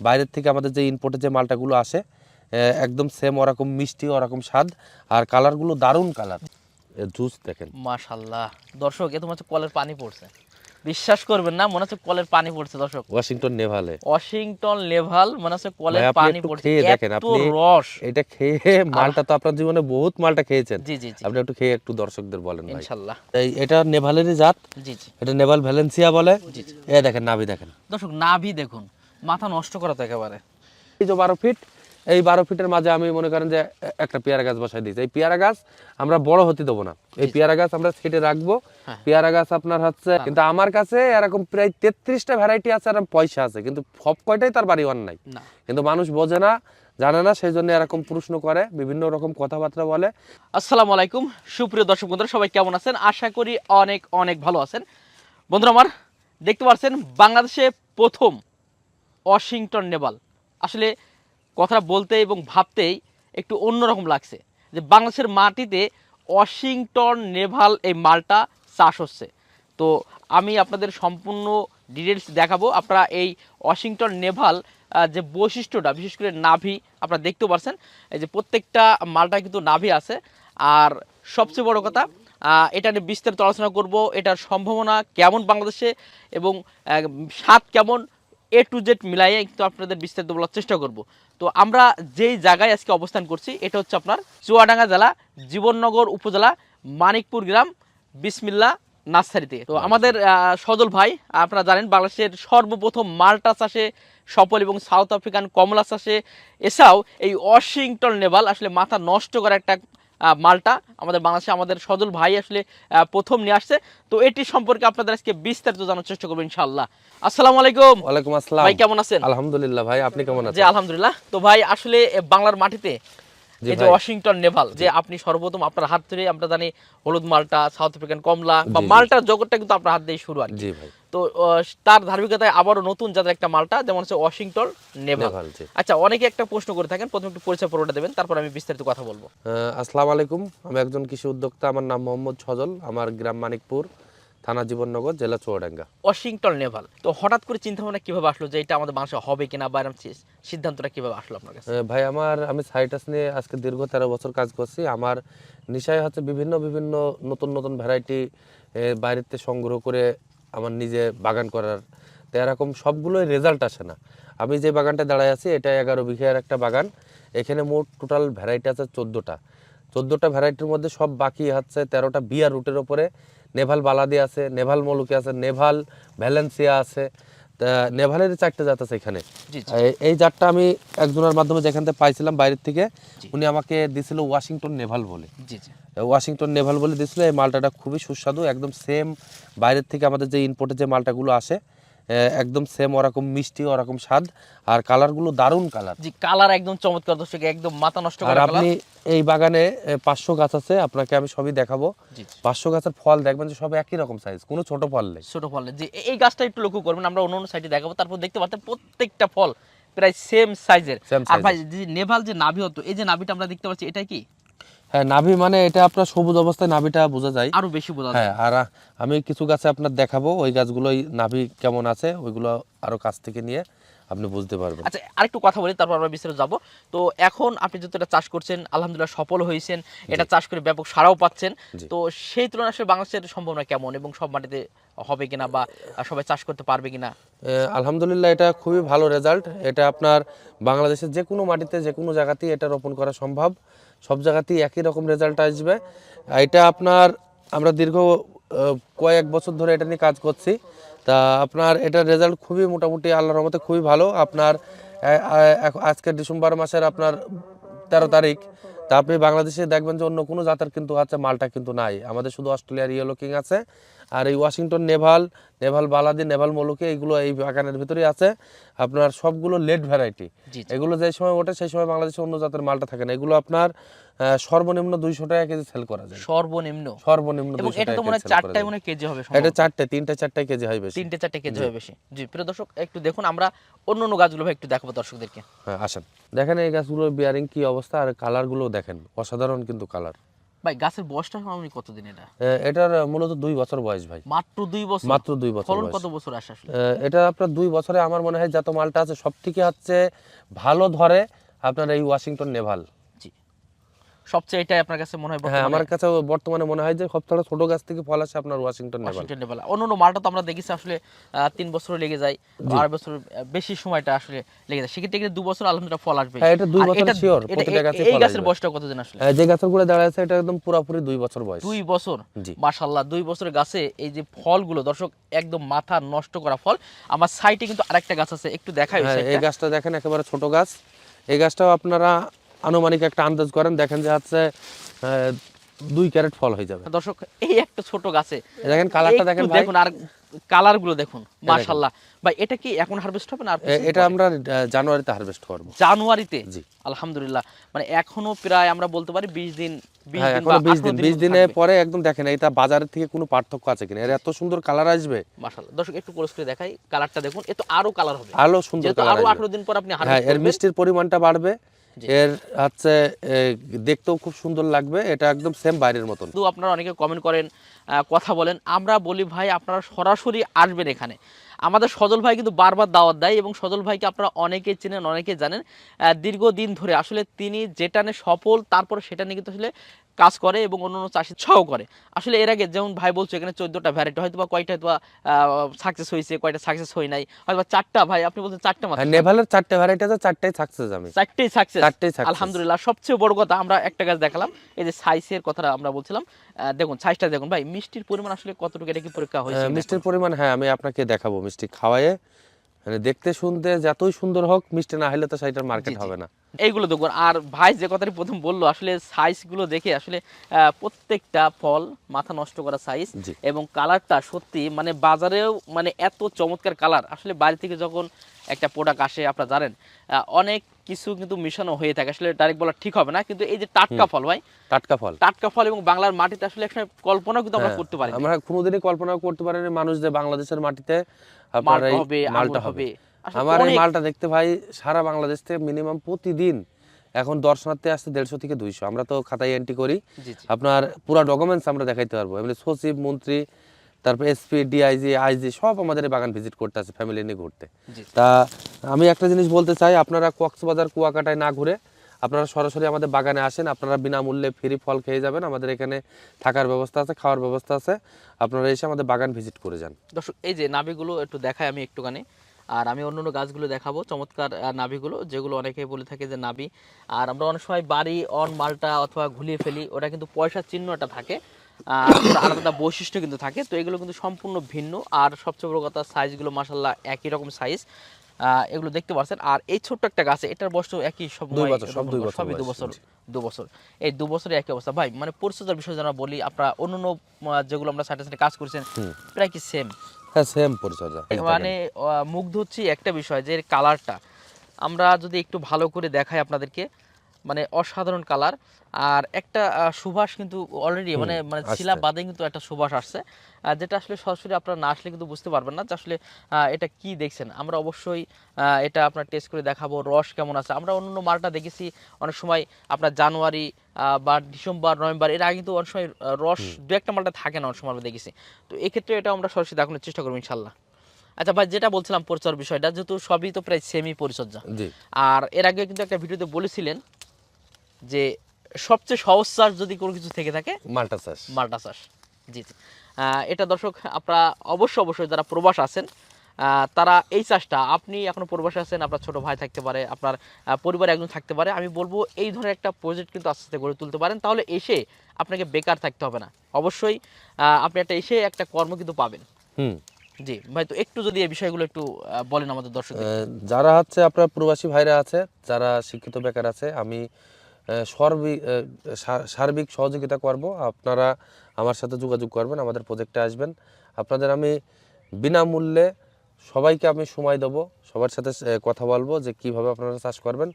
বাইরের থেকে আমাদের যে ইনপোর্টে যে মালটাগুলো আসে একদম সেম ওরকম মিষ্টি ওরকম স্বাদ আর কালারগুলো দারুণ কালার। জুস দেখেন। মাশাল্লাহ দর্শক এ তো মনে হচ্ছে কলের পানি পড়ছে। বিশ্বাস করবেন না মনে হচ্ছে কলের পানি পড়ছে দর্শক। ওয়াশিংটন নেভালে ওয়াশিংটন লেভাল মনে হচ্ছে কলের পানি পড়ছে। দেখেন, আপনি- রস। এটা খেয়ে মালটা তো আপনার জীবনে বহুত মালটা খেয়েছেন। জি জি আপনি একটু খেয়ে একটু দর্শকদের বলেন ভাই। ইনশাল্লাহ এই এটা নেভালেরই জাত। জি জি। এটা নেভাল ভ্যালেন্সিয়া বলে। জি। এ দেখেন নাভি দেখেন। দর্শক নাভি দেখুন। মাথা নষ্ট করা তো একেবারে। এই যে বারো ফিট এই বারো ফিটের মাঝে আমি মনে করেন যে একটা পেয়ারা গাছ বসাই দিয়েছি। এই পেয়ারা গাছ আমরা বড় হতে দেবো না। এই পেয়ারা গাছ আমরা সেটে রাখব। হ্যাঁ। পেয়ারা গাছ আপনার হচ্ছে কিন্তু আমার কাছে এরকম প্রায় তেত্রিশটা ভ্যারাইটি আছে আর পয়সা আছে। কিন্তু সব কয়টাই তার বাড়ি ওয়ান নাই কিন্তু মানুষ বোঝে না জানে না সেই জন্য এরকম প্রশ্ন করে বিভিন্ন রকম কথাবার্তা বলে। আসসালামু আলাইকুম। সুপ্রিয় দর্শক বন্ধুরা সবাই কেমন আছেন? আশা করি অনেক অনেক ভালো আছেন। বন্ধুরা আমার দেখতে পাচ্ছেন বাংলাদেশে প্রথম ওয়াশিংটন নেভাল আসলে কথা বলতে এবং ভাবতেই একটু অন্যরকম লাগছে যে বাংলাদেশের মাটিতে ওয়াশিংটন নেভাল এই মালটা চাষ হচ্ছে। তো আমি আপনাদের সম্পূর্ণ ডিটেলস দেখাবো। আপনারা এই ওয়াশিংটন নেভাল যে বৈশিষ্ট্যটা, বিশেষ করে নাভি, আপনারা দেখতেও পারছেন। এই যে প্রত্যেকটা মালটা কিন্তু নাভি আছে। আর সবচেয়ে বড় কথা এটা নিয়ে বিস্তারিত আলোচনা করব, এটার সম্ভাবনা কেমন বাংলাদেশে এবং স্বাদ কেমন এ টু জেড মিলাইয়ে কিন্তু আপনাদের বিস্তারিত বলার চেষ্টা করব। তো আমরা যেই জায়গায় আজকে অবস্থান করছি, এটা হচ্ছে আপনার চুয়াডাঙ্গা জেলা, জীবননগর উপজেলা, মানিকপুর গ্রাম, বিসমিল্লা নার্সারিতে। তো আমাদের সজল ভাই, আপনারা জানেন বাংলাদেশের সর্বপ্রথম মাল্টা চাষে সফল এবং সাউথ আফ্রিকান কমলা চাষে। এছাড়াও এই ওয়াশিংটন নেভাল আসলে মাথা নষ্ট করা একটা মালটা আমাদের বাংলাদেশে আমাদের সজল ভাই আসলে আহ, প্রথম নিয়ে আসছে। তো এটি সম্পর্কে আপনাদের আজকে বিস্তারিত জানার চেষ্টা করব ইনশাল্লাহ আসসালামু আলাইকুম। ওয়ালাইকুম আসসালাম। ভাই কেমন আছেন? আলহামদুলিল্লাহ ভাই আপনি কেমন আছেন? জি আলহামদুলিল্লাহ। তো ভাই আসলে বাংলার মাটিতে এই যে ওয়াশিংটন নেভাল যে আপনি সর্বপ্রথম আপনার হাত ধরে আমরা জানি হলুদ মালটা সাউথ আফ্রিকান কমলা বা। মালটার জগৎটা কিন্তু আপনার হাত দিয়ে শুরু আর। জি ভাই। তো তার ধার্মিকতায় আবারও নতুন জাতের একটা মালটা যেমন হচ্ছে ওয়াশিংটন নেভাল আচ্ছা অনেকে একটা প্রশ্ন করে থাকেন প্রথমে একটু পরিচয় পড়োটা দেবেন তারপর আমি বিস্তারিত কথা বলব। আসসালামু আলাইকুম আমি একজন কৃষি উদ্যোক্তা আমার নাম মোহাম্মদ সজল আমার গ্রাম মানিকপুর। থানা জীবননগর জেলা চুয়াডাঙ্গা ওয়াশিংটন নেভাল। তো হঠাৎ করে চিন্তা ভাবনা কীভাবে আসলো যে এটা আমাদের বাংলাদেশে হবে কিনা বা এরকম সিদ্ধান্তটা কীভাবে আসলো আপনার কাছে? ভাই আমার আমি সাইটাস নিয়ে আজকে দীর্ঘ তেরো বছর কাজ করছি। আমার নিশায় হচ্ছে বিভিন্ন বিভিন্ন নতুন নতুন ভ্যারাইটি বাইরেতে সংগ্রহ করে আমার নিজে বাগান করার। তো এরকম সবগুলোই রেজাল্ট আসে না। আমি যে বাগানটা দাঁড়ায় আছি এটা এগারো বিঘার একটা বাগান। এখানে মোট টোটাল ভ্যারাইটি আছে চোদ্দোটা। চোদ্দোটা ভ্যারাইটির মধ্যে সব বাকি হচ্ছে তেরোটা বিয়ার রুটের ওপরে। নেভাল বালাদি আছে নেভাল মলুকি আছে নেভাল ভ্যালেন্সিয়া আছে। তা নেভালের চারটে জাত আছে এখানে। এই- জাতটা আমি একজনের মাধ্যমে যেখান থেকে পাইছিলাম বাইরের থেকে উনি আমাকে দিয়েছিল ওয়াশিংটন নেভাল বলে। ওয়াশিংটন নেভাল বলে দিছিল এই মালটাটা খুবই সুস্বাদু একদম সেম বাইরের থেকে আমাদের যে ইনপোর্টে যে মালটাগুলো আসে একদম সেম ওরকম মিষ্টি ওরকম স্বাদ। আর কালারগুলো দারুণ কালার। জি কালার একদম চমৎকার দর্শক একদম মাথা নষ্ট আর আপনি এই বাগানে পাঁচশো গাছ আছে আপনাকে আমি সবই দেখাবো। পাঁচশো গাছের ফল দেখবেন যে সব একই রকম সাইজ কোনো ছোট ফল নেই। ছোট ফল যে এই গাছটা একটু লক্ষ্য করবেন আমরা অন্য অন্য সাইডে দেখাবো। তারপর দেখতে পাচ্ছেন প্রত্যেকটা ফল প্রায় সেম সাইজের আর ভাই যে নেভাল যে নাভি হতো এই যে নাভিটা আমরা দেখতে পাচ্ছি এটা কি? হ্যাঁ নাভি মানে এটা আপনার সবুজ অবস্থায় নাভিটা বোঝা যায়। আরও বেশি বোঝা যায়। হ্যাঁ আর আমি কিছু গাছে আপনার দেখাবো ওই গাছগুলোই নাভি কেমন আছে ওইগুলো আরও কাছ থেকে নিয়ে। আপনি বুঝতে পারবেন। আচ্ছা আরেকটু কথা বলি তারপর আমরা বিস্তারিত যাব। তো এখন আপনি যেহেতু এটা চাষ করছেন আলহামদুলিল্লাহ সফল হয়েছেন এটা চাষ করে ব্যাপক সাড়াও পাচ্ছেন। তো সেই তুলনায় আসলে বাংলাদেশের সম্ভাবনা কেমন এবং সব মাটিতে হবে কিনা বা সবাই চাষ করতে পারবে কিনা? আলহামদুলিল্লাহ এটা খুবই ভালো রেজাল্ট এটা আপনার বাংলাদেশের যে কোনো মাটিতে যে কোনো জায়গাতেই এটা রোপণ করা সম্ভব। সব জায়গাতেই একই রকম রেজাল্ট আসবে। এটা আপনার আমরা দীর্ঘ কয়েক বছর ধরে এটা নিয়ে কাজ করছি। তা আপনার এটার রেজাল্ট খুবই মোটামুটি আল্লাহর রহমতে খুবই ভালো। আপনার আজকে ডিসেম্বর মাসের আপনার তেরো তারিখ। তা আপনি বাংলাদেশে দেখবেন যে অন্য কোনো জাতের কিন্তু আছে মালটা কিন্তু নাই। আমাদের শুধু অস্ট্রেলিয়ার ইয়েলো কিং আছে। আর এই Washington navel Naval Balerdi navel মলুকে এইগুলো এই বাগানের ভিতরেই আছে। আপনার সবগুলো লেট ভ্যারাইটি। এগুলো যে সময় ওঠে সেই সময় বাংলাদেশে অন্য জাতের মালটা থাকে না। এগুলো আপনার সর্বনিম্ন দুইশো টাকা কেজি সেল করা যায়। সর্বনিম্ন? সর্বনিম্ন এটা তো মনে চারটায় মনে কেজি হবে এটা চারটে তিনটে চারটে কেজি হয় বেশি। তিনটে চারটে কেজি হয় বেশি। জি প্রিয় দর্শক একটু দেখুন আমরা অন্য অন্য গাছগুলো একটু দেখাবো দর্শকদেরকে। হ্যাঁ আসেন। দেখেন এই গাছগুলোর বিয়ারিং কি অবস্থা আর কালারগুলো দেখেন। অসাধারণ কিন্তু কালার ভাই গাছের বয়সটা আমি কতদিন এটা? এটার মূলত দুই বছর বয়স ভাই। মাত্র দুই বছর? মাত্র দুই বছর ফলন কত বছর আসে আসলে? এটা আপনার দুই বছরে আমার মনে হয় যত মালটা আছে সব থেকে হচ্ছে ভালো ধরে আপনার এই ওয়াশিংটন নেভাল। সবচেয়ে এটাই আপনার কাছে মনে হয় হ্যাঁ আমার কাছে বর্তমানে মনে হয় যে সবথেকে ছোট গাছ থেকে ফল আসে আপনার ওয়াশিংটন ওয়াশিংটন অন্য মালটা তো আমরা দেখেছি আসলে তিন বছর লেগে যায় বছর বেশি সময়টা আসলে লেগে যায়। সেক্ষেত্রে কিন্তু দু বছর আলহামদুলিল্লাহ ফল আসবে। হ্যাঁ, এটা দুই বছর প্রতিটা এ- গাছে এই গাছের বয়সটা কতদিন আসলে? আহ, যে গাছেরগুলো দাঁড়ায় আছে এটা একদম পুরোপুরি দুই বছর বয়স। দুই বছর? জি। মাশাল্লাহ দুই বছরের গাছে এই যে ফলগুলো দর্শক একদম মাথা নষ্ট করা ফল। আমার সাইডে কিন্তু আরেকটা গাছ আছে একটু দেখাই হ্যাঁ এই গাছটা দেখেন একেবারে ছোট গাছ। এই গাছটাও আপনারা আনুমানিক একটা আন্দাজ করেন দেখেন যে হচ্ছে দুই ক্যারেট ফল হয়ে যাবে। দর্শক এই একটা ছোট গাছে দেখেন কালারটা দেখেন দেখুন আর কালারগুলো দেখুন। মাশাল্লাহ ভাই এটা কি এখন হারভেস্ট হবে না আর এটা আমরা জানুয়ারিতে হারভেস্ট করব। জানুয়ারিতে? জি। আলহামদুলিল্লাহ। মানে এখনও প্রায় আমরা বলতে পারি বিশ দিন বিশ হ্যাঁ দিন দিন পরে একদম দেখেন এটা বাজারের থেকে কোনো পার্থক্য আছে কিনা? এর এত সুন্দর কালার আসবে? মাশাআল্লাহ। দর্শক একটু ক্লোজ করে দেখাই কালারটা দেখুন এ তো আরও কালার হবে। আলো সুন্দর কালার আরও আসবে। আঠারো দিন পর আপনি হ্যাঁ এর মিষ্টির পরিমাণটা বাড়বে। এর হচ্ছে দেখতেও খুব সুন্দর লাগবে এটা একদম সেম বাইরের মতন। তো আপনারা অনেকে কমেন্ট করেন কথা বলেন আমরা বলি ভাই আপনারা সরাসরি আসবেন এখানে। আমাদের সজল ভাই কিন্তু বারবার দাওয়াত দেয় এবং সজল ভাইকে আপনারা অনেকে চেনেন অনেকে জানেন দীর্ঘদিন ধরে আসলে তিনি যেটা নিয়ে সফল তারপর সেটা নিয়ে কিন্তু আসলে কাজ করে এবং অন্য অন্য চাষি ছাও করে। আসলে এর আগে যেমন ভাই বলছো এখানে চোদ্দটা ভ্যারাইটি হয়তো বা কয়টা হয়তো সাকসেস হয়েছে কয়টা সাকসেস হয় নাই হয়তো চারটা ভাই আপনি বলছেন চারটা মাত্র। নেভালের চারটা ভ্যারাইটি আছে চারটাই সাকসেস আমি। চারটেই সাকসেস চারটেই। আলহামদুলিল্লাহ সবচেয়ে বড় কথা আমরা একটা গাছ দেখালাম এই যে সাইজের কথাটা আমরা বলছিলাম দেখুন সাইজটা দেখুন। ভাই মিষ্টির পরিমাণ আসলে কতটুকু? এটা কি পরীক্ষা হয়েছে? মিষ্টির পরিমাণ হ্যাঁ আমি আপনাকে দেখাবো। মিষ্টি খাওয়ায়ে মানে দেখতে শুনতে যতই সুন্দর হোক মিষ্টি না হলে তো সেটার মার্কেট হবে না। এইগুলো দেখুন আর ভাই যে কথাটি প্রথম বলল আসলে সাইজগুলো দেখে আসলে প্রত্যেকটা ফল মাথা নষ্ট করা সাইজ এবং কালারটা সত্যি মানে বাজারেও মানে এত চমৎকার কালার আসলে বাইরে থেকে যখন একটা প্রোডাক্ট আসে আপনারা জানেন অনেক কিছু কিন্তু মিশানো হয়ে থাকে। আসলে ডাইরেক্ট বলা ঠিক হবে না কিন্তু এই যে টাটকা ফল ভাই টাটকা ফল। টাটকা ফল এবং বাংলার মাটিতে আসলে একটা কল্পনাও কিন্তু আমরা হ্যাঁ, করতে পারি আমরা কোনোদিনই কল্পনা করতে পারিনি মানুষ যে বাংলাদেশের মাটিতে আপনার এই মালটা হবে। হবে। আমার এই মালটা দেখতে ভাই সারা বাংলাদেশ থেকে মিনিমাম প্রতিদিন এখন দর্শনার্থী দেড়শো থেকে দুইশো। আমরা তো খাতায় এন্ট্রি করি। আপনার পুরো ডকুমেন্টস আমরা দেখাইতে পারব। এমনি সচিব মন্ত্রী তারপর এসপি ডিআইজি আইজি সব আমাদের বাগান ভিজিট করতে আসে ফ্যামিলি নিয়ে ঘুরতে। তা আমি একটা জিনিস বলতে চাই আপনারা কক্সবাজার কুয়াকাটায় না ঘুরে আপনারা সরাসরি আমাদের বাগানে আসেন, আপনারা বিনামূল্যে ফ্রি ফল খেয়ে যাবেন, আমাদের এখানে থাকার ব্যবস্থা আছে, খাওয়ার ব্যবস্থা আছে। আপনারা এসে আমাদের বাগান ভিজিট করে যান। দর্শক, এই যে নাভিগুলো একটু দেখাই আমি একটুখানি। আর আমি অন্য অন্য গাছগুলো দেখাবো, চমৎকার নাভিগুলো, যেগুলো অনেকে বলে থাকে যে নাভি। আর আমরা অনেক সময় বাড়ি, অন, মালটা অথবা ঘুলিয়ে ফেলি, ওটা কিন্তু পয়সার চিহ্ন একটা থাকে আলাদা বৈশিষ্ট্য কিন্তু থাকে, তো এগুলো কিন্তু সম্পূর্ণ ভিন্ন। আর সবচেয়ে বড় কথা সাইজগুলো মাসাল্লাহ একই রকম সাইজ এগুলো দেখতে পাচ্ছেন আর এই ছোট্ট একটা গাছে এটার বয়স তো একই সব দুই বছর, সব দুই বছর সবই দু বছর। দু বছর। এই দু বছরে একই অবস্থা। ভাই মানে পরিচর্যার বিষয়ে যারা বলি আপনারা অন্য অন্য যেগুলো আমরা সাইডে সাইডে কাজ করছেন প্রায় কি সেম হ্যাঁ সেম পরিচর্যা। মানে মুগ্ধ হচ্ছে একটা বিষয় যে কালারটা আমরা যদি একটু ভালো করে দেখাই আপনাদেরকে মানে অসাধারণ কালার। আর একটা সুবাস কিন্তু অলরেডি মানে মানে শিলা বাদে কিন্তু একটা সুবাস আসছে। যেটা আসলে সরাসরি আপনারা না আসলে কিন্তু বুঝতে পারবেন না যে আসলে এটা কি দেখছেন। আমরা অবশ্যই এটা আপনার টেস্ট করে দেখাবো রস কেমন আছে। আমরা অন্য মালটা দেখেছি অনেক সময় আপনার জানুয়ারি বা ডিসেম্বর নভেম্বর এর আগে কিন্তু অনেক সময় রস দু একটা মালটা থাকে না অনেক সময় আমরা দেখেছি। তো এক্ষেত্রে এটা আমরা সরাসরি দেখানোর চেষ্টা করব ইনশাল্লাহ। আচ্ছা ভাই যেটা বলছিলাম পরিচর্যার বিষয়টা যেহেতু সবই তো প্রায় সেমি পরিচর্যা। আর এর আগে কিন্তু একটা ভিডিওতে বলেছিলেন যে সবচেয়ে সহজ চাষ যদি কোনো কিছু থেকে থাকে মাল্টা চাষ। মাল্টা চাষ। জি জি। এটা দর্শক আপনারা অবশ্যই অবশ্যই যারা প্রবাস আছেন তারা এই চাষটা আপনি এখনও প্রবাসে আছেন আপনার ছোট ভাই থাকতে পারে আপনার পরিবারে একজন থাকতে পারে আমি বলব এই ধরনের একটা প্রজেক্ট কিন্তু আস্তে আস্তে গড়ে তুলতে পারেন তাহলে এসে আপনাকে বেকার থাকতে হবে না। অবশ্যই আপনি একটা এসে একটা কর্ম কিন্তু পাবেন। হুম। জি ভাই তো একটু যদি এই বিষয়গুলো একটু বলেন আমাদের দর্শক যারা হচ্ছে আপনার প্রবাসী ভাইরা আছে যারা শিক্ষিত বেকার আছে আমি সর্বিক সার্বিক সহযোগিতা করব। আপনারা আমার সাথে যোগাযোগ করবেন, আমাদের প্রজেক্টে আসবেন। আপনাদের আমি বিনামূল্যে সবাইকে আমি সময় দেবো সবার সাথে কথা বলব যে কীভাবে আপনারা চাষ করবেন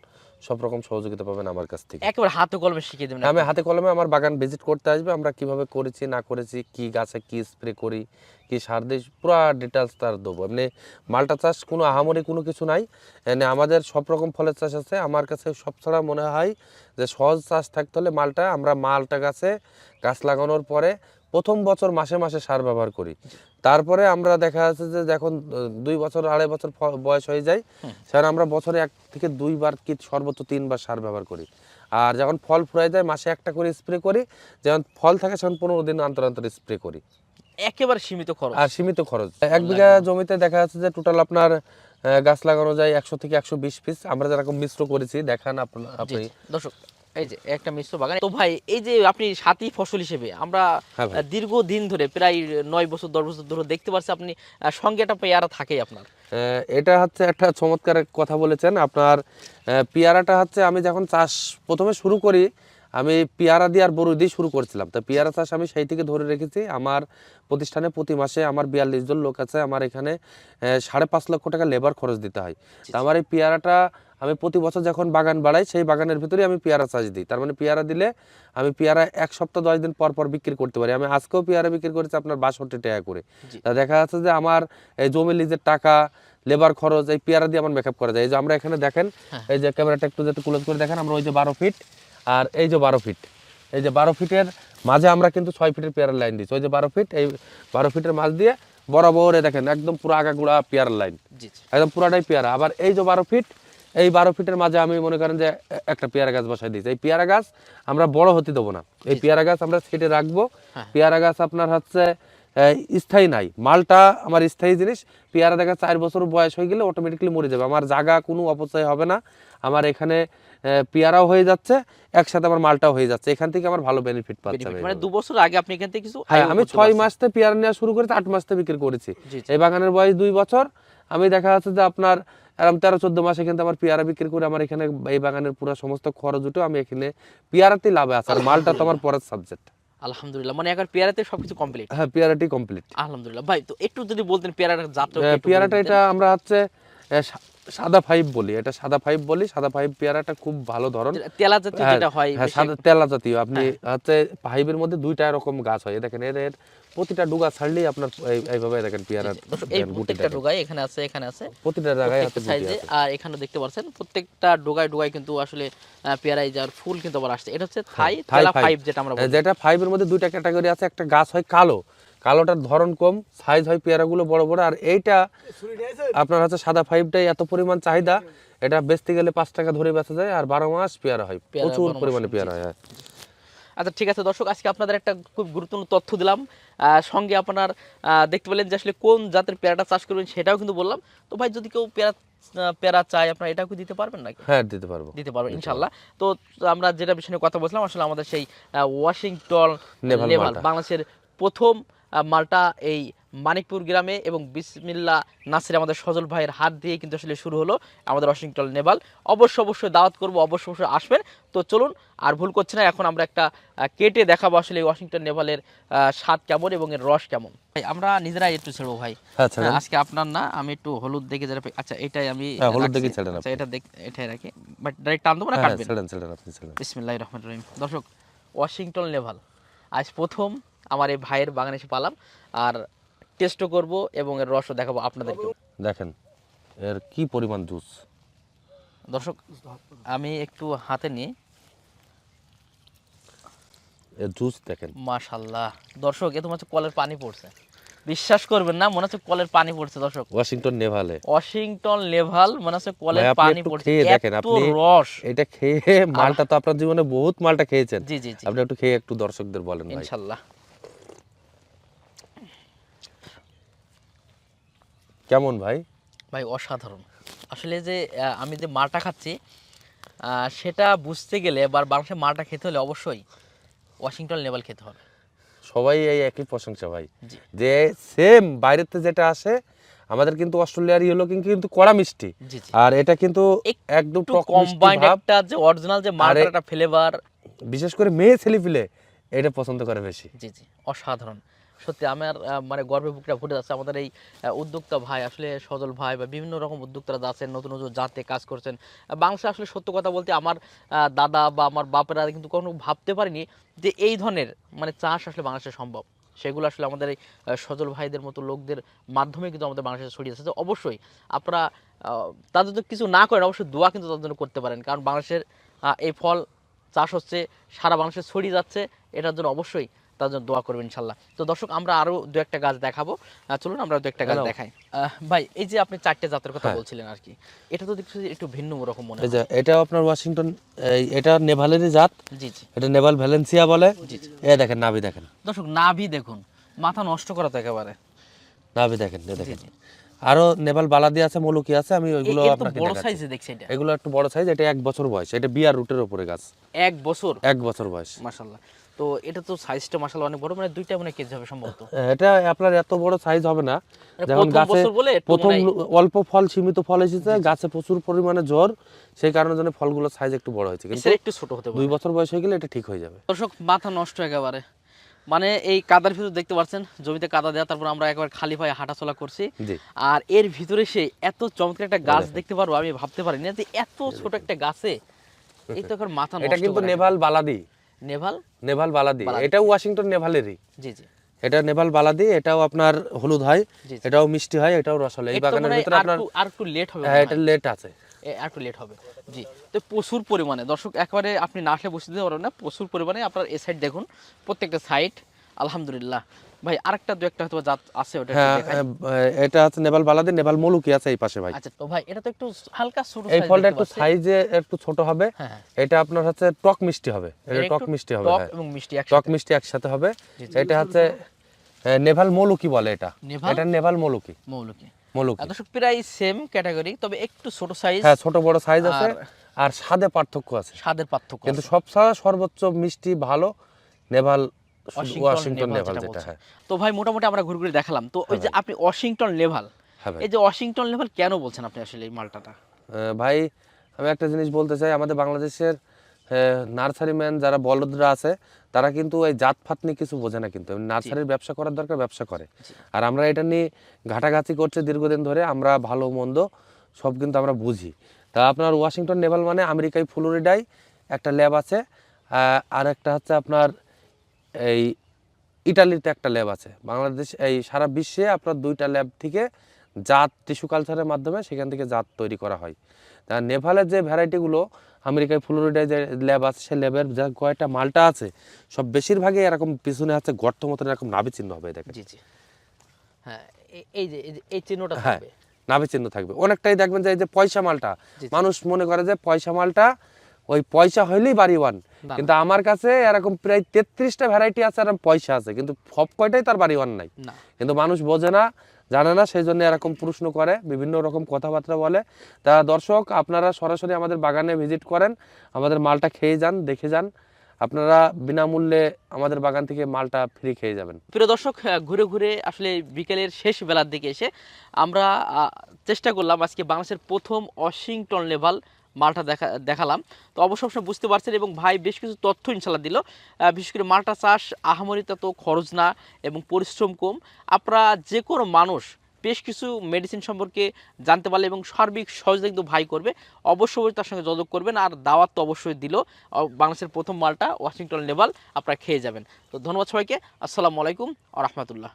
সব রকম সহযোগিতা পাবেন আমার কাছ থেকে। একেবারে হাতে কলমে শিখিয়ে দেবেন আমি হাতে কলমে আমার বাগান ভিজিট করতে আসবে আমরা কীভাবে করেছি না করেছি কি গাছে কি স্প্রে করি কি সার দিই পুরো ডিটেলস তার দেবো। এমনি মালটা চাষ কোনো আহামরি কোনো কিছু নাই এনে আমাদের সব রকম ফলের চাষ আছে। আমার কাছে সব ছাড়া মনে হয় যে সহজ চাষ থাকতে হলে মালটা আমরা মালটা গাছে গাছ লাগানোর পরে প্রথম বছর মাসে মাসে সার ব্যবহার করি। তারপরে আমরা দেখা যাচ্ছে যে যখন দুই বছর আড়াই বছর বয়স হয়ে যায় স্যার আমরা বছরে এক থেকে দুইবার কি সর্বোচ্চ তিনবার সার ব্যবহার করি। আর যখন ফল ফুরাই যায় মাসে একটা করে স্প্রে করি যখন ফল থাকে তখন পনেরো দিন অন্তর অন্তর স্প্রে করি। একেবারে সীমিত খরচ। আর সীমিত খরচ। এক বিঘা জমিতে দেখা যাচ্ছে যে টোটাল আপনার গাছ লাগানো যায় একশো থেকে একশো বিশ পিস আমরা যেরকম মিশ্র করেছি দেখান আপনা-। দর্শক এই যে একটা মিশ্র বাগান। তো ভাই এই যে আপনি সাথী ফসল হিসেবে আমরা হ্যাঁ ভাই। আহ, দীর্ঘদিন ধরে প্রায় নয় বছর দশ বছর ধরে দেখতে পাচ্ছি আপনি সঙ্গে একটা পেয়ারা থাকেই আপনার। এটা হচ্ছে একটা চমৎকার কথা বলেছেন আপনার পেয়ারাটা হচ্ছে আমি যখন চাষ প্রথমে শুরু করি আমি পেয়ারা দিয়ে আর বড়ি দিয়ে শুরু করছিলাম। তো পেয়ারা চাষ আমি সেই থেকে ধরে রেখেছি। আমার প্রতিষ্ঠানে প্রতি মাসে আমার বিয়াল্লিশ জন লোক আছে। আমার এখানে সাড়ে পাঁচ লক্ষ টাকা লেবার খরচ দিতে হয়। তো আমার এই পেয়ারাটা আমি প্রতি বছর যখন বাগান বাড়াই সেই বাগানের ভিতরে আমি পেয়ারা চাষ দিই। তার মানে পেয়ারা দিলে আমি পেয়ারা এক সপ্তাহ দশ দিন পর পর বিক্রি করতে পারি। আমি আজকেও পেয়ারা বিক্রি করেছি আপনার বাষট্টি টাকা করে। তা দেখা যাচ্ছে যে আমার এই জমি লিজের টাকা লেবার খরচ এই পেয়ারা দিয়ে আমার মেকআপ করা যায়। এই যে আমরা এখানে দেখেন হ্যাঁ। এই যে ক্যামেরাটা একটু যাতে ক্লোজ করে দেখেন আমরা ওই যে বারো ফিট আর এই যে বারো ফিট এই যে বারো ফিটের মাঝে আমরা কিন্তু ছয় ফিটের পেয়ারার লাইন দিচ্ছি। ওই যে বারো ফিট এই বারো ফিটের মাঝ দিয়ে বরাবর দেখেন একদম পুরো আগাগুড়া পেয়ারার লাইন একদম পুরাটাই পেয়ারা। আবার এই যে বারো ফিট এই বারো ফিটের মাঝে আমি মনে করেন যে একটা পেয়ারা গাছ বসাই দিয়েছি। এই পেয়ারা গাছ আমরা বড় হতে দেবো না। এই পেয়ারা গাছ আমরা সেটে রাখব। হ্যাঁ। পেয়ারা গাছ আপনার হচ্ছে স্থায়ী নাই। মালটা আমার স্থায়ী জিনিস পেয়ারা দেখা চার বছর বয়স হয়ে গেলে অটোমেটিক্যালি মরে যাবে। আমার জায়গা কোনো অপচয় হবে না। আমার এখানে পেয়ারাও হয়ে যাচ্ছে একসাথে আমার মালটাও হয়ে যাচ্ছে। এখান থেকে আমার ভালো বেনিফিট পাচ্ছি মানে দু বছর আগে আপনি এখান থেকে কিছু হ্যাঁ আমি ছয় মাস মাসতে পেয়ারা নেওয়া শুরু করেছি আট মাসতে বিক্রি করেছি। এই বাগানের বয়স দুই বছর। আমি দেখা যাচ্ছে যে আপনার এরকম তেরো চোদ্দ মাসে কিন্তু আমার পেয়ারা বিক্রি করে আমার এখানে এই বাগানের পুরো সমস্ত খরচ উঠে আমি এখানে পেয়ারাতেই লাভে আছে আর মালটা তো আমার পরের সাবজেক্ট আলহামদুলিল্লাহ মানে একবার পেয়ারাতে সবকিছু কমপ্লিট হ্যাঁ পেয়ারাটি কমপ্লিট আলহামদুলিল্লাহ ভাই তো একটু যদি বলতেন পেয়ারার জাতটা পেয়ারাটা এটা আমরা হচ্ছে সাদা ফাইভ বলি এটা সাদা ফাইভ বলি সাদা ফাইভ পেয়ারাটা খুব ভালো ধরন। তেলা জাতীয় হ্যাঁ, যেটা হয় হ্যাঁ সাদা তেলা জাতীয় আপনি হচ্ছে ফাইভের মধ্যে দুইটা এরকম গাছ হয়। দেখেন এর এর প্রতিটা ডুগা ছাড়লেই আপনার এইভাবে দেখেন পেয়ারা এই প্রত্যেকটা। ডোগায় এখানে আছে এখানে আছে। প্রতিটা জায়গায় হাতে সাইজে আর এখানে দেখতে পাচ্ছেন প্রত্যেকটা ডোগায় ডোগায় কিন্তু আসলে পেয়ারাই যার ফুল কিন্তু আবার আসছে। এটা হচ্ছে থাই তেলা। ফাইভ যেটা আমরা হ্যাঁ, বলি। যেটা ফাইভের মধ্যে দুইটা ক্যাটাগরি আছে একটা গাছ হয় কালো। কালোটার ধরন কম সাইজ হয় পেয়ারাগুলো বড় বড় আর এইটা আপনার হচ্ছে সাদা ফাইভটাই এত পরিমাণ চাহিদা এটা বেচতে গেলে পাঁচ টাকা ধরে বেচা যায় আর বারো মাস পেয়ারা হয় প্রচুর পরিমাণে পেয়ারা হয়। আচ্ছা ঠিক আছে দর্শক আজকে আপনাদের একটা খুব গুরুত্বপূর্ণ তথ্য দিলাম। সঙ্গে আপনার দেখতে পেলেন যে আসলে কোন জাতের পেয়ারাটা চাষ করবেন সেটাও কিন্তু বললাম। তো ভাই যদি কেউ পেয়ারা পেয়ারা চায় আপনারা এটাও কি দিতে পারবেন নাকি? হ্যাঁ দিতে পারব। দিতে পারবেন ইনশাল্লাহ তো আমরা যেটা বিষয়ে কথা বলছিলাম আসলে আমাদের সেই ওয়াশিংটন নেভাল বাংলাদেশের প্রথম মালটা এই মানিকপুর গ্রামে এবং বিসমিল্লা নাসির আমাদের সজল ভাইয়ের হাত দিয়ে কিন্তু আসলে শুরু হলো আমাদের ওয়াশিংটন নেভাল অবশ্য অবশ্যই দাওয়াত করব অবশ্য অবশ্যই আসবেন। তো চলুন আর ভুল করছে না এখন আমরা একটা কেটে দেখাবো আসলে এই ওয়াশিংটন নেভালের স্বাদ কেমন এবং এর রস কেমন। ভাই, আমরা নিজেরাই একটু ছেড়বো ভাই। হ্যাঁ। হ্যাঁ, আজকে আপনার না আমি একটু হলুদ দেখে পে- আচ্ছা এটাই আমি হ্যাঁ, হলুদ ছেড়েন আচ্ছা এটা দেখ এটাই রাখি। বাট ডাইরেক্ট টান দেবো না কাটবেন? ছেড়েন ছেড়েন আপনি ছেড়েন বিসমিল্লাহ রহমান রহিম। দর্শক ওয়াশিংটন লেভাল আজ প্রথম আমার এই ভাইয়ের বাগানে এসে পালাম। আর টেস্টও করব এবং এর রসও দেখাবো আপনাদেরকে দেখেন এর কি পরিমাণ জুস দর্শক আমি একটু হাতে নিয়ে এর জুস দেখেন। মাশাল্লাহ। দর্শক এ কলের পানি পড়ছে। বিশ্বাস করবেন না মনে হচ্ছে কলের পানি পড়ছে দর্শক। ওয়াশিংটন নেভালে ওয়াশিংটন লেভাল মনে হচ্ছে কলের পানি পড়ছে। দেখেন, আপনি- রস। এটা খেয়ে মালটা তো আপনার জীবনে বহুত মালটা খেয়েছেন। জি জি। আপনি একটু খেয়ে একটু দর্শকদের বলেন ভাই। ইনশাল্লাহ। কেমন ভাই? ভাই অসাধারণ। আসলে যে আমি যে মালটা খাচ্ছি সেটা বুঝতে গেলে বা বাংলাদেশে মালটা খেতে হলে অবশ্যই ওয়াশিংটন লেভেল খেতে হবে। সবাই এই একই প্রশংসা ভাই। যে সেম বাইরেতে যেটা আসে আমাদের কিন্তু অস্ট্রেলিয়ার ইয়েলো কিন্তু কিন্তু কড়া মিষ্টি। আর এটা কিন্তু একদম টক কম্বাইন্ড একটা যে অরিজিনাল যে একটা ফ্লেভার বিশেষ করে মেয়ে ছেলে পিলে এটা পছন্দ করে বেশি। জি জি। অসাধারণ। সত্যি আমার মানে গর্বে বুকটা ফুটে যাচ্ছে। আমাদের এই উদ্যোক্তা ভাই, আসলে সজল ভাই বা বিভিন্ন রকম উদ্যোক্তারা যাচ্ছেন নতুন নতুন জাতে কাজ করছেন বাংলাদেশে আসলে সত্য কথা বলতে আমার দাদা বা আমার বাপেরা কিন্তু কখনো ভাবতে পারিনি যে এই ধরনের মানে চাষ আসলে বাংলাদেশে সম্ভব। সেগুলো আসলে আমাদের এই সজল ভাইদের মতো লোকদের মাধ্যমে কিন্তু আমাদের বাংলাদেশে ছড়িয়ে যাচ্ছে তো অবশ্যই আপনারা তাদের তো কিছু না করেন, অবশ্যই দোয়া কিন্তু তাদের জন্য করতে পারেন। কারণ বাংলাদেশের এই ফল চাষ হচ্ছে, সারা বাংলাদেশে ছড়িয়ে যাচ্ছে, এটার জন্য অবশ্যই তার জন্য দোয়া করবেন ইনশাল্লাহ। তো দর্শক আমরা আরও দু একটা গাছ দেখাবো। চলুন আমরা দু একটা গাছ দেখাই। ভাই এই যে আপনি চারটে জাতের কথা হ্যাঁ। বলছিলেন আর কি এটা তো দেখছি একটু ভিন্ন রকম মনে হয়। এটা আপনার ওয়াশিংটন এটা নেভালেরই জাত। জি জি। এটা নেভাল ভ্যালেন্সিয়া বলে। জি, জি। এ দেখেন নাভি দেখেন। দর্শক নাভি দেখুন মাথা নষ্ট করা তো একেবারে। নাভি দেখেন দেখেন। আরও নেভাল বালাদি আছে মুলুকি আছে আমি ওইগুলো আপনাকে বড়। সাইজে দেখছি এটা। এগুলো একটু বড় সাইজ এটা এক বছর বয়স এটা বিয়ার রুটের উপরে গাছ। এক বছর? এক বছর বয়স। মাশাল্লাহ তো এটা তো সাইজটা মাশাল্লাহ অনেক বড় মানে দুইটা মনে কেজি হবে সম্ভবত। এটা আপনার এত বড় সাইজ হবে না। মানে যখন গাছে প্রথম অল্প ফল সীমিত ফল এসেছে গাছে প্রচুর পরিমাণে জ্বর সেই কারণে জন্য ফলগুলোর সাইজ একটু বড় হয়েছে। কিন্তু একটু ছোট হতে পারে। দুই বছর বয়স হয়ে গেলে এটা ঠিক হয়ে যাবে। দর্শক মাথা নষ্ট একেবারে। মানে এই কাদার ভিতর দেখতে পাচ্ছেন জমিতে কাদা দেওয়া তারপর আমরা একবার খালি পায়ে হাঁটাচলা করছি। আর এর ভিতরে সে এত চমৎকার একটা গাছ দেখতে পারব আমি ভাবতে পারি না যে এত ছোট একটা গাছে এই তো এখন মাথা এটা কিন্তু নেভাল বালাদি। নেভাল? নেভাল বালাদি। এটাও ওয়াশিংটন নেভালেরই। জি জি। এটা নেভাল বালাদি এটাও আপনার হলুদ হয়। এটাও মিষ্টি হয় এটাও রসালো এই বাগানের ভিতরে আপনার আর একটু লেট হবে হ্যাঁ এটা লেট আছে। একটু লেট হবে। জি। তো প্রচুর পরিমাণে। দর্শক একেবারে আপনি না আসলে বসে দিতে পারবেন না। প্রচুর পরিমাণে আপনার এ সাইড দেখুন। প্রত্যেকটা সাইড আলহামদুলিল্লাহ। ভাই আরেকটা দু একটা হয়তো জাত আছে ওটা হ্যাঁ এটা হচ্ছে নেভাল বালাদি নেভাল মুলুকি আছে এই পাশে ভাই। আচ্ছা তো ভাই এটা তো একটু হালকা ছোট এই ফলটা একটু সাইজে একটু ছোট হবে। হ্যাঁ, হ্যাঁ। এটা আপনার হচ্ছে টক মিষ্টি হবে। এটা টক মিষ্টি হবে টক হ্যাঁ এবং মিষ্টি টক মিষ্টি একসাথে হবে। এটা হচ্ছে নেভাল মৌলুকি বলে এটা? এটা নেভাল মৌলুকি। মৌলকি। মৌলুকি। দর্শক প্রায় সেম ক্যাটাগরি তবে একটু ছোট সাইজ হ্যাঁ ছোট বড় সাইজ আছে আর- স্বাদে পার্থক্য আছে। স্বাদের পার্থক্য কিন্তু আছে। সব ছাড়া সর্বোচ্চ মিষ্টি ভালো নেভাল ওয়াশিংটন নেভাল যেটা হ্যাঁ তো ভাই মোটামুটি আমরা ঘুরে ঘুরে দেখালাম। তো ওই যে আপনি ওয়াশিংটন লেভাল হ্যাঁ এই যে ওয়াশিংটন লেভাল কেন বলছেন আপনি আসলে এই মালটাটা? ভাই আমি একটা জিনিস বলতে চাই আমাদের বাংলাদেশের নার্সারি ম্যান যারা বলদরা আছে তারা কিন্তু এই জাত ফাত নিয়ে কিছু বোঝে না কিন্তু। নার্সারির ব্যবসা করার দরকার ব্যবসা করে। আর আমরা এটা নিয়ে ঘাটাঘাটি করছে দীর্ঘদিন ধরে আমরা ভালো মন্দ সব কিন্তু আমরা বুঝি। তা আপনার ওয়াশিংটন নেভাল মানে আমেরিকায় ফ্লোরিডায় একটা ল্যাব আছে আর একটা হচ্ছে আপনার এই ইটালিতে একটা ল্যাব আছে। বাংলাদেশ এই সারা বিশ্বে আপনার দুইটা ল্যাব থেকে জাত টিস্যু কালচারের মাধ্যমে সেখান থেকে জাত তৈরি করা হয়। তা নেপালের যে ভ্যারাইটিগুলো আমেরিকায় ফ্লোরিডায় যে ল্যাব আছে সে ল্যাবের যা কয়েকটা মালটা আছে সব বেশিরভাগই এরকম পিছনে আছে গর্ত মতন এরকম নাভি চিহ্ন হবে দেখেন জি জি। হ্যাঁ এই যে এই চিহ্নটা হ্যাঁ থাকবে। নাভি চিহ্ন থাকবে। অনেকটাই দেখবেন যে এই যে পয়সা মালটা। মানুষ মনে করে যে পয়সা মালটা ওই পয়সা হইলেই বাড়ি ওয়ান। কিন্তু আমার কাছে এরকম প্রায় তেত্রিশটা ভ্যারাইটি আছে আর পয়সা আছে। কিন্তু সব কয়টাই তার বাড়ি ওয়ান নাই। কিন্তু মানুষ বোঝে না জানে না সেই জন্য এরকম প্রশ্ন করে বিভিন্ন রকম কথাবার্তা বলে। তা দর্শক আপনারা সরাসরি আমাদের বাগানে ভিজিট করেন আমাদের মালটা খেয়ে যান দেখে যান। আপনারা বিনামূল্যে আমাদের বাগান থেকে মালটা ফ্রি খেয়ে যাবেন। প্রিয় দর্শক ঘুরে ঘুরে আসলে বিকেলের শেষ বেলার দিকে এসে আমরা চেষ্টা করলাম আজকে বাংলাদেশের প্রথম ওয়াশিংটন লেভাল মালটা দেখা, দেখালাম। তো অবশ্য অবশ্য বুঝতে পারছেন এবং ভাই বেশ কিছু তথ্য ইনশাল্লাহ দিল। বিশেষ করে মালটা চাষ আহামরিতা তো খরচ না এবং পরিশ্রম কম। আপনারা যে কোনো মানুষ বেশ কিছু মেডিসিন সম্পর্কে জানতে পারলে এবং সার্বিক সহযোগিতা কিন্তু ভাই করবে। অবশ্যই তার সঙ্গে যোগাযোগ করবেন আর দাওয়াত তো অবশ্যই দিল। বাংলাদেশের প্রথম মালটা ওয়াশিংটন লেভাল আপনারা খেয়ে যাবেন। তো ধন্যবাদ সবাইকে। আসসালামু আলাইকুম আ রহমতুল্লাহ।